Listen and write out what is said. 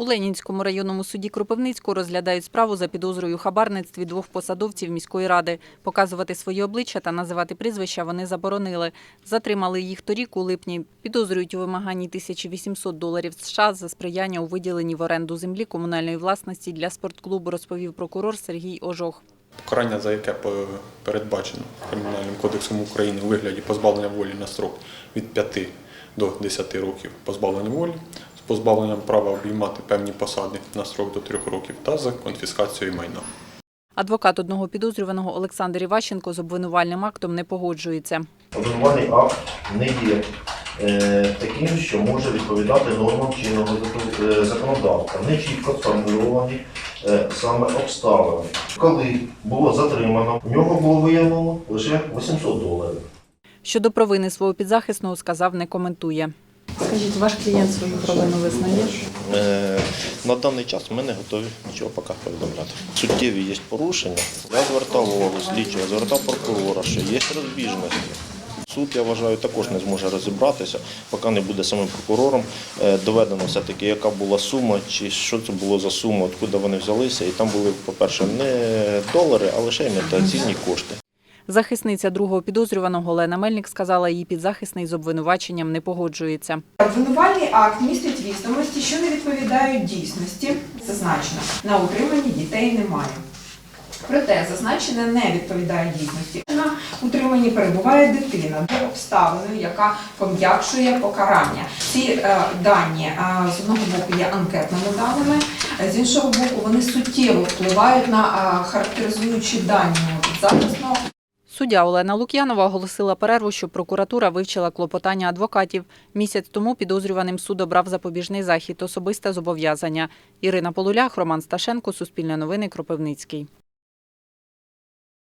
У Ленінському районному суді Кропивницького розглядають справу за підозрою хабарництві двох посадовців міської ради. Показувати свої обличчя та називати прізвища вони заборонили. Затримали їх торік у липні. Підозрюють у вимаганні 1800 доларів США за сприяння у виділенні в оренду землі комунальної власності для спортклубу, розповів прокурор Сергій Ожох. Покарання, за яке передбачено Кримінальним кодексом України у вигляді позбавлення волі на строк від 5 до 10 років позбавлення волі позбавленням права обіймати певні посади на строк до 3 років та за конфіскацією майна. Адвокат одного підозрюваного Олександр Іващенко з обвинувальним актом не погоджується. Обвинувальний акт не є е, таким, що може відповідати нормам чинного е, законодавства. Не чітко сформульовані е, саме обставини. Коли було затримано, в нього було виявлено лише 800 доларів. Щодо провини свого підзахисного сказав, не коментує. Скажіть, ваш клієнт свою провину визнає? Е, На даний час ми не готові нічого поки повідомляти. Суттєві є порушення. Я звертав увагу слідчого, звертав прокурора, що є розбіжності. Суд, я вважаю, також не зможе розібратися, поки не буде самим прокурором е, доведено все-таки, яка була сума, чи що це було за сума, откуди вони взялися. І там були, по-перше, не долари, а лише імітаційні кошти. Захисниця другого підозрюваного Олена Мельник сказала, її підзахисний з обвинуваченням не погоджується. Обвинувальний акт містить відомості, що не відповідають дійсності, зазначено, на утриманні дітей немає. Проте зазначене не відповідає дійсності. На утриманні перебуває дитина де обставиною, яка пом'якшує покарання. Ці е, дані е, з одного боку є анкетними даними, з іншого боку, вони суттєво впливають на е, характеризуючі дані підзахисного. Суддя Олена Лук'янова оголосила перерву, щоб прокуратура вивчила клопотання адвокатів. Місяць тому підозрюваним суд обрав запобіжний захід, особисте зобов'язання. Ірина Полулях, Роман Сташенко, Суспільне новини, Кропивницький.